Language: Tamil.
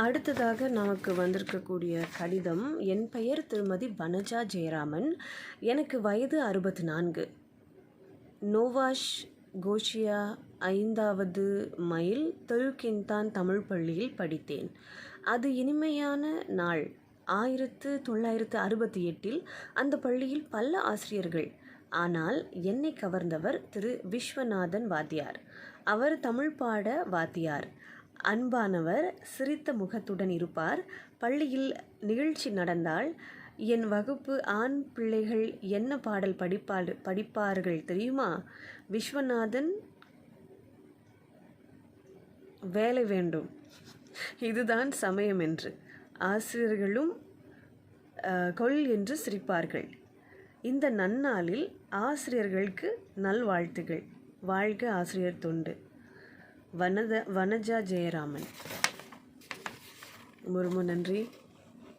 அடுத்ததாக நமக்கு வந்திருக்கக்கூடிய கடிதம் என் பெயர் திருமதி வனஜா ஜெயராமன். எனக்கு வயது அறுபத்தி நான்கு நோவாஷ் கோஷியா ஐந்தாவது மைல் தொழுக்கின்தான் தமிழ் பள்ளியில் படித்தேன். அது இனிமையான நாள். ஆயிரத்து தொள்ளாயிரத்து அறுபத்தி எட்டில் அந்த பள்ளியில் பல ஆசிரியர்கள். ஆனால் என்னை கவர்ந்தவர் திரு விஸ்வநாதன் வாத்தியார். அவர் தமிழ் பாட வாத்தியார். அன்பானவர் சிரித்த முகத்துடன் இருப்பார். பள்ளியில் நிகழ்ச்சி நடந்தால் என் வகுப்பு ஆண் பிள்ளைகள் என்ன பாடல் படிப்பாடு படிப்பார்கள் தெரியுமா? விஸ்வநாதன் வேலை வேண்டும். இதுதான் சமயம் என்று. ஆசிரியர்களும் கொள் கொல் என்று சிரிப்பார்கள். இந்த நன்னாளில் ஆசிரியர்களுக்கு நல்வாழ்த்துகள். வாழ்க ஆசிரியர் தொண்டு. வனத வனஜா ஜெயராமன். ரொம்ப ரொம்ப நன்றி.